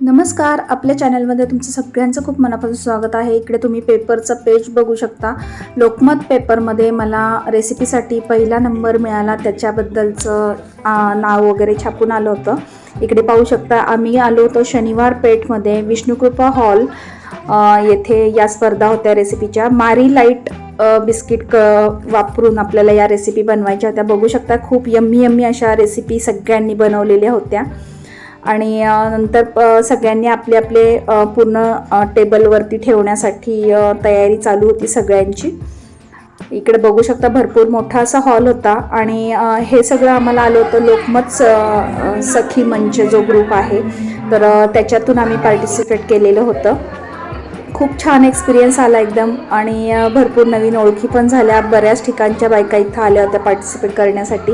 नमस्कार. आपल्या चॅनलमध्ये तुमचं सगळ्यांचं खूप मनापासून स्वागत आहे. इकडे तुम्ही पेपरचं पेज बघू शकता. लोकमत पेपरमध्ये मला रेसिपीसाठी पहिला नंबर मिळाला. त्याच्याबद्दलचं नाव वगैरे छापून आलं होतं. इकडे पाहू शकता आम्ही आलो होतो शनिवार पेठमध्ये विष्णुकृपा हॉल येथे या स्पर्धा होत्या रेसिपीच्या. मारी लाइट बिस्किट क वापरून आपल्याला या रेसिपी बनवायच्या होत्या. बघू शकता खूप यम्मी यम्मी अशा रेसिपी सगळ्यांनी बनवलेल्या होत्या. आणि नंतर सगळ्यांनी आपले आपले पूर्ण टेबलवरती ठेवण्यासाठी तयारी चालू होती सगळ्यांची. इकडे बघू शकता भरपूर मोठा असा हॉल होता आणि हे सगळं आम्हाला आलं होतं लोकमत स- सखी मंच जो ग्रुप आहे. तर त्याच्यातून आम्ही पार्टिसिपेट केलेलं होतं. खूप छान एक्सपिरियन्स आला एकदम आणि भरपूर नवीन ओळखी पण झाल्या बऱ्याच ठिकाणच्या बायका इथं आल्या होत्या पार्टिसिपेट करण्यासाठी.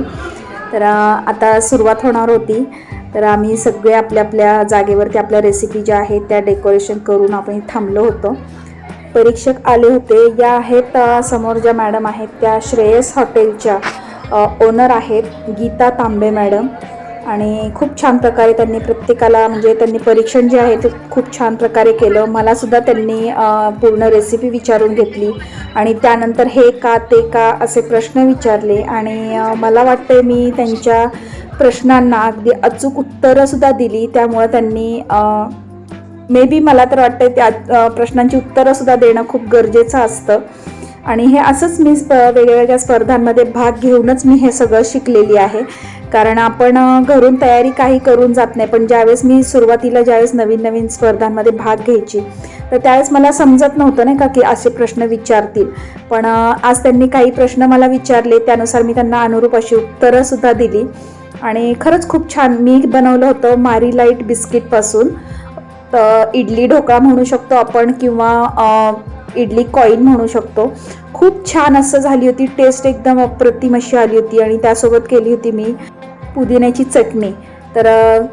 तर आता सुरुवात होणार होती. तर आम्ही सगळे आपल्या आपल्या जागेवरती आपल्या रेसिपी ज्या आहेत त्या डेकोरेशन करून आपण थांबलो होतो. परीक्षक आले होते. या आहेत समोर ज्या मॅडम आहेत त्या श्रेयस हॉटेलच्या ओनर आहेत गीता तांबे मॅडम आणि खूप छान प्रकारे त्यांनी प्रत्येकाला म्हणजे त्यांनी परीक्षण जे आहे ते खूप छान प्रकारे केलं. मला सुद्धा त्यांनी पूर्ण रेसिपी विचारून घेतली. आणि त्यानंतर हे का ते का असे प्रश्न विचारले. आणि मला वाटते मी त्यांच्या प्रश्नांना अगदी अचूक उत्तरंसुद्धा दिली. त्यामुळं त्यांनी मे बी मला तर वाटतं त्या प्रश्नांची प्रश्नांची उत्तरंसुद्धा देणं खूप गरजेचं असतं. आणि हे असंच मी स्प वेगवेगळ्या स्पर्धांमध्ये भाग घेऊनच मी हे सगळं शिकलेली आहे. कारण आपण घरून तयारी काही करून जात नाही. पण ज्यावेळेस मी सुरुवातीला ज्यावेळेस नवीन नवीन स्पर्धांमध्ये भाग घ्यायची तर त्यावेळेस मला समजत नव्हतं नाही का की असे प्रश्न विचारतील. पण आज त्यांनी काही प्रश्न मला विचारले त्यानुसार मी त्यांना अनुरूप अशी उत्तरंसुद्धा दिली. आणि खरंच खूप छान. मी बनवलं होतं मारी लाइट बिस्किटपासून तर इडली ढोकळा म्हणू शकतो आपण किंवा इडली कॉईन म्हणू शकतो. खूप छान असं झाली होती. टेस्ट एकदम अप्रतिम अशी आली होती आणि त्यासोबत केली होती मी पुदिन्याची चटणी. तर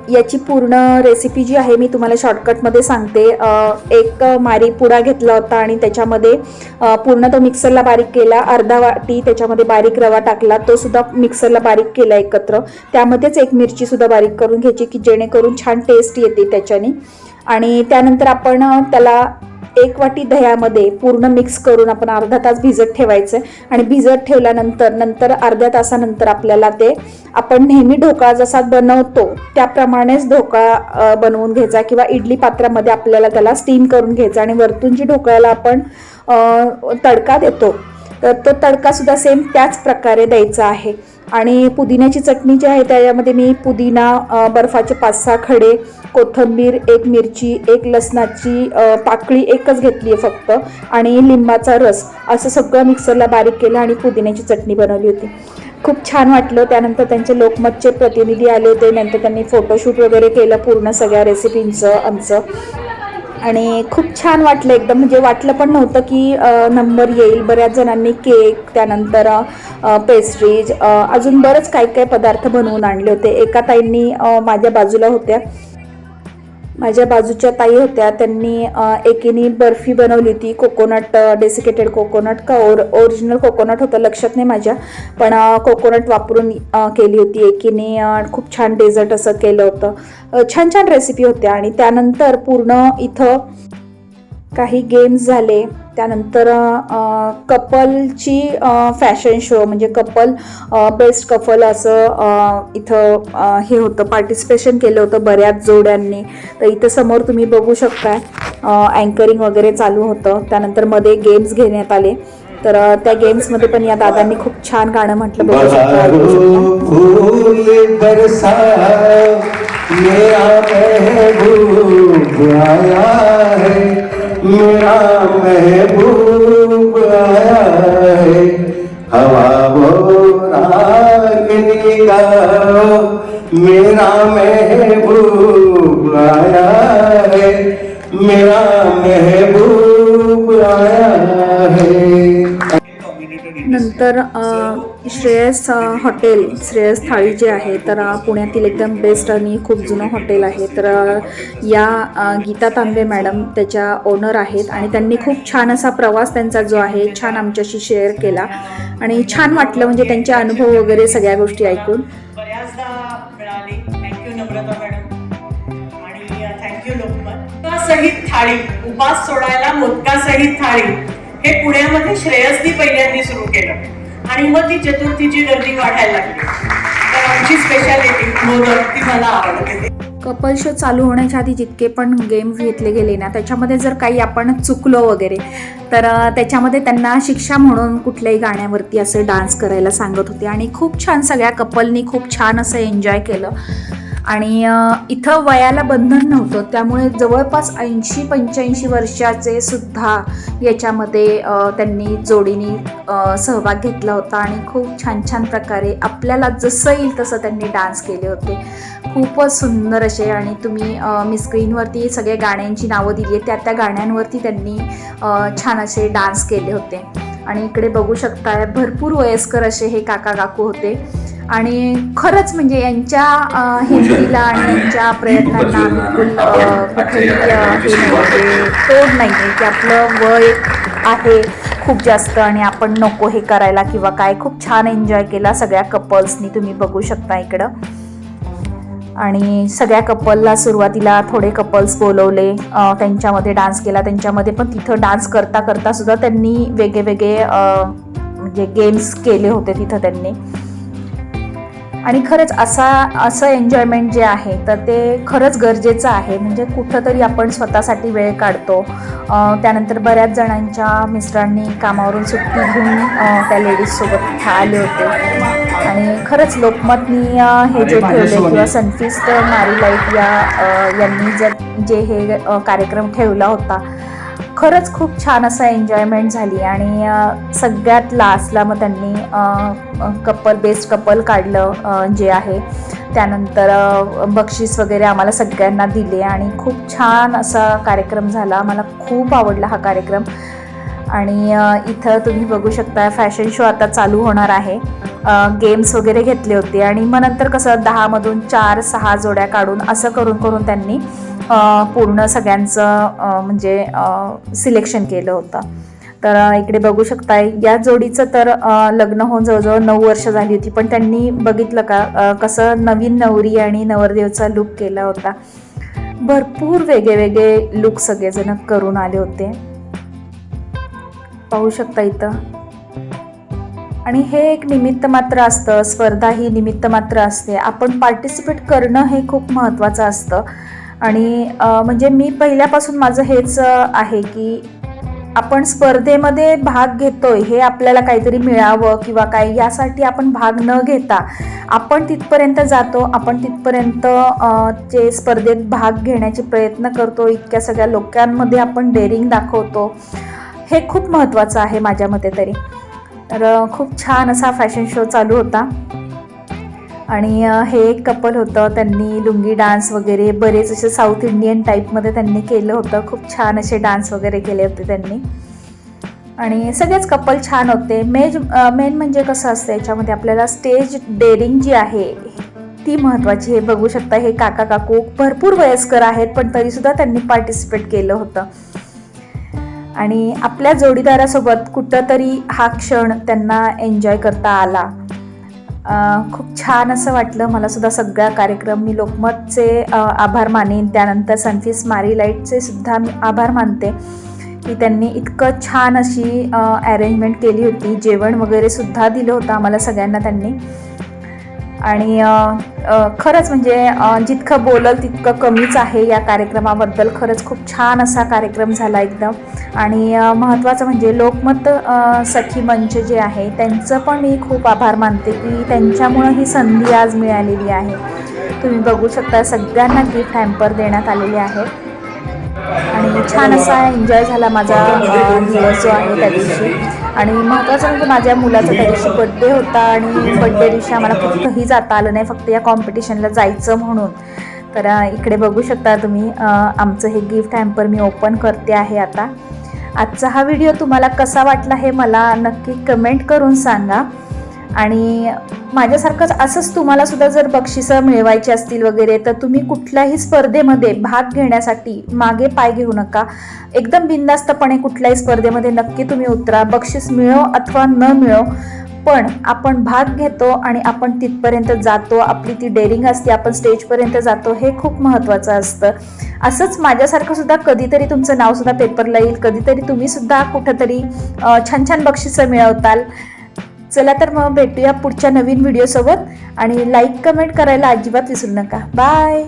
याची पूर्ण रेसिपी जी आहे मी तुम्हाला शॉर्टकटमध्ये सांगते. एक मारी पुडा घेतला होता आणि त्याच्यामध्ये पूर्ण तो मिक्सरला बारीक केला. अर्धा वाटी त्याच्यामध्ये बारीक रवा टाकला. तो सुद्धा मिक्सरला बारीक केला एकत्र. त्यामध्येच एक मिरचीसुद्धा बारीक करून घ्यायची की जेणेकरून छान टेस्ट येते त्याच्याने. आणि त्यानंतर आपण त्याला एक वाटी दह्यामध्ये पूर्ण मिक्स करून आपण अर्धा तास भिजत ठेवायचं आणि भिजत ठेवल्यानंतर नंतर अर्ध्या तासानंतर आपल्याला ते आपण नेहमी ढोकळा जसा बनवतो त्याप्रमाणेच ढोकळा बनवून घ्यायचा किंवा इडली पात्रामध्ये आपल्याला त्याला स्टीम करून घ्यायचा आणि वरतून जी ढोकळ्याला आपण तडका देतो तर तो तडकासुद्धा सेम त्याच प्रकारे द्यायचा आहे. आणि पुदिन्याची चटणी जी आहे त्याच्यामध्ये मी पुदिना बर्फाचे पाच सहा खडे कोथिंबीर एक मिरची एक लसणाची पाकळी एकच घेतली आहे फक्त. आणि लिंबाचा रस असं सगळं मिक्सरला बारीक केलं आणि पुदिन्याची चटणी बनवली होती. खूप छान वाटलं. त्यानंतर त्यांचे लोकमतचे प्रतिनिधी आले होते. नंतर त्यांनी फोटोशूट वगैरे केलं पूर्ण सगळ्या रेसिपींचं आमचं. आणि खूप छान वाटलं. एकदम म्हणजे वाटलं पण नव्हतं की नंबर येईल. बऱ्याच जणांनी केक त्यानंतर पेस्ट्रीज अजून बरंच काही काही पदार्थ बनवून आणले होते. एका ताईंनी माझ्या बाजूला होत्या. माझ्या बाजूच्या ताई होत्या. त्यांनी एकीने बर्फी बनवली होती. कोकोनट डेसिकेटेड कोकोनट का ओर ओरिजिनल कोकोनट होतं लक्षात नाही माझ्या. पण कोकोनट वापरून केली होती एकीने. खूप छान डेझर्ट असं केलं होतं. छान छान रेसिपी होत्या. आणि त्यानंतर पूर्ण इथं काही गेम्स झाले त्यानंतर कपलची फॅशन शो म्हणजे कपल बेस्ट कपल असं इथं हे होतं पार्टिसिपेशन केलं होतं बऱ्याच जोड्यांनी. तर इथं समोर तुम्ही बघू शकता अँकरिंग वगैरे चालू होतं. त्यानंतरमध्ये गेम्स घेण्यात आले. तर त्या गेम्समध्ये पण या दादांनी खूप छान गाणं म्हटलं बघू शकता मेरा महबूब आया है। हवा वो रागनी गाओ मेरा महबूब आया है। मेरा महबूब आया है। नंतर अ, श्रेयस हॉटेल श्रेयस थाळी जे आहे तर पुण्यातील एकदम बेस्ट आणि खूप जुनं हॉटेल आहे. तर या गीता तांबे मॅडम त्याच्या ओनर आहेत आणि त्यांनी खूप छान असा प्रवास त्यांचा जो आहे छान आमच्याशी शेअर केला. आणि छान वाटलं म्हणजे त्यांचे अनुभव वगैरे सगळ्या गोष्टी ऐकून. सहित थाळी. उपास सोडायला मोदकासहित थाळी. हे पुण्यामध्ये श्रेयसनी पहिल्यांदा सुरू केलं. आणि मग ती चतुर्थीची गर्दी वाढायला लागली तर आमची स्पेशालिटी मोदक ती मला आवडते. कपल शो चालू होण्याच्या आधी जितके पण गेम घेतले गेले ना त्याच्यामध्ये जर काही आपण चुकलो वगैरे तर त्याच्यामध्ये त्यांना शिक्षा म्हणून कुठल्याही गाण्यावरती असे डान्स करायला सांगत होते. आणि खूप छान सगळ्या कपलनी खूप छान असं एन्जॉय केलं. आणि इथं वयाला बंधन नव्हतं. त्यामुळे जवळपास ऐंशी पंच्याऐंशी वर्षाचे सुद्धा याच्यामध्ये त्यांनी जोडीने सहभाग घेतला होता आणि खूप छान छान प्रकारे आपल्याला जसं येईल तसं त्यांनी डान्स केले होते. खूपच सुंदर असे आणि तुम्ही मी स्क्रीनवरती सगळे गाण्यांची नावं दिली आहेत. त्या त्या गाण्यांवरती त्यांनी छान असे डान्स केले होते. आणि इकडे बघू शकताय भरपूर वयस्कर असे हे काका काकू होते. आणि खरंच म्हणजे यांच्या हिमतीला आणि यांच्या प्रयत्नांना बिलकुल कुठेही तोड नाही आहे की आपलं वय आहे खूप जास्त आणि आपण नको हे करायला किंवा काय. खूप छान एन्जॉय केला सगळ्या कपल्सनी तुम्ही बघू शकता इकडं. आणि सगळ्या कपलला सुरुवातीला थोडे कपल्स बोलवले त्यांच्यामध्ये डान्स केला. त्यांच्यामध्ये पण तिथं डान्स करता करता सुद्धा त्यांनी वेगळे वेगळे म्हणजे गेम्स केले होते तिथं त्यांनी. आणि खरंच असा असं एन्जॉयमेंट जे आहे तर ते खरंच गरजेचं आहे. म्हणजे कुठंतरी आपण स्वतःसाठी वेळ काढतो. त्यानंतर बऱ्याच जणांच्या मिस्टरांनी कामावरून सुट्टी घेऊन त्या लेडीजसोबत आले होते. आणि खरंच लोकमतनी हे जे ठेवले किंवा सनफिस्ट मारी लाइट या यांनी जर जे हे कार्यक्रम ठेवला होता खरंच खूप छान असं एन्जॉयमेंट झाली आणि सगळ्यात लास्टला मग त्यांनी कपल बेस्ट कपल काढलं जे आहे. त्यानंतर बक्षीस वगैरे आम्हाला सगळ्यांना दिले आणि खूप छान असा कार्यक्रम झाला. मला खूप आवडला हा कार्यक्रम. आणि इथं तुम्ही बघू शकता फॅशन शो आता चालू होणार आहे. गेम्स वगैरे घेतले होते आणि मग नंतर कसं दहामधून चार सहा जोड्या काढून असं करून करून त्यांनी पूर्ण सगळ्यांचं म्हणजे सिलेक्शन केलं होतं. तर इकडे बघू शकताय या जोडीचं तर लग्न होऊन जवळजवळ नऊ वर्ष झाली होती पण त्यांनी बघितलं का कसं नवीन नवरी आणि नवरदेवचा लुक केला होता. भरपूर वेगळे वेगळे लुक सगळेजण करून आले होते. पाहू शकता इथं. आणि हे एक निमित्त मात्र असतं स्पर्धा ही निमित्त मात्र असते. आपण पार्टिसिपेट करणं हे खूप महत्त्वाचं असतं. आणि म्हणजे मी पहिल्यापासून माझं हेच आहे की आपण स्पर्धेमध्ये भाग घेतोय हे आपल्याला काहीतरी मिळावं किंवा काय यासाठी आपण भाग न घेता आपण तिथपर्यंत जातो आपण तिथपर्यंत जे स्पर्धेत भाग घेण्याचे प्रयत्न करतो इतक्या सगळ्या लोकांमध्ये आपण डेअरिंग दाखवतो हे खूप महत्त्वाचं आहे माझ्या मते तरी. तर खूप छान असा फॅशन शो चालू होता. आणि हे एक कपल होतं. त्यांनी लुंगी डान्स वगैरे बरेच असे साऊथ इंडियन टाईपमध्ये त्यांनी केलं होतं. खूप छान असे डान्स वगैरे केले होते त्यांनी. आणि सगळेच कपल छान होते. मेज मेन म्हणजे कसं असतं याच्यामध्ये आपल्याला स्टेज डेअरिंग जी आहे ती महत्त्वाची हे बघू शकता हे काका काकू भरपूर वयस्कर आहेत पण तरीसुद्धा त्यांनी पार्टिसिपेट केलं होतं. आणि आपल्या जोडीदारासोबत कुठंतरी हा क्षण त्यांना एन्जॉय करता आला. खूप छान असं वाटलं. मला सुद्धा सगळा कार्यक्रम मी लोकमतचे आभार मानेन. त्यानंतर सनफिस मारी लाईटचे सुद्धा मी आभार मानते की त्यांनी इतकं छान अशी अरेंजमेंट केली होती. जेवण वगैरे सुद्धा दिलं होतं आम्हाला सगळ्यांना त्यांनी. आणि खरंच म्हणजे जितकं बोलल तितकं कमीच आहे या कार्यक्रमाबद्दल. खरंच खूप छान असा कार्यक्रम झाला एकदम. आणि महत्त्वाचं म्हणजे लोकमत सखी मंच जे आहे त्यांचं पण मी खूप आभार मानते की त्यांच्यामुळं ही संधी आज मिळालेली आहे. तुम्ही बघू शकता सगळ्यांना गिफ्ट हॅम्पर देण्यात आलेले आहे. आणि छान असा एन्जॉय झाला माझा दिवस जो आहे त्या दिवशी. आणि महत्त्वाचं म्हणजे माझ्या मुलाचा त्या दिवशी बड्डे होता आणि बड्डे दिवशी आम्हाला कुठंही जाता आलं नाही फक्त या कॉम्पिटिशनला जायचं म्हणून. तर इकडे बघू शकता तुम्ही आमचं हे गिफ्ट हॅम्पर मी ओपन करते आहे आता. आजचा हा व्हिडिओ तुम्हाला कसा वाटला हे मला नक्की कमेंट करून सांगा. आणि माझ्यासारखंच असंच तुम्हाला सुद्धा जर बक्षिसं मिळवायची असतील वगैरे तर तुम्ही कुठल्याही स्पर्धेमध्ये भाग घेण्यासाठी मागे पाय घेऊ नका. एकदम बिंदास्तपणे कुठल्याही स्पर्धेमध्ये नक्की तुम्ही उतरा. बक्षीस मिळो अथवा न मिळो पण आपण भाग घेतो आणि आपण तिथपर्यंत जातो. आपली ती डेअरिंग असते आपण स्टेजपर्यंत जातो हे खूप महत्त्वाचं असतं. असंच माझ्यासारखं सुद्धा कधीतरी तुमचं नावसुद्धा पेपरला येईल. कधीतरी तुम्हीसुद्धा कुठंतरी छान छान बक्षिसं मिळवताल. चला तर मग भेटूया पुढच्या नवीन व्हिडिओसोबत आणि लाईक कमेंट करायला अजिबात विसरू नका. बाय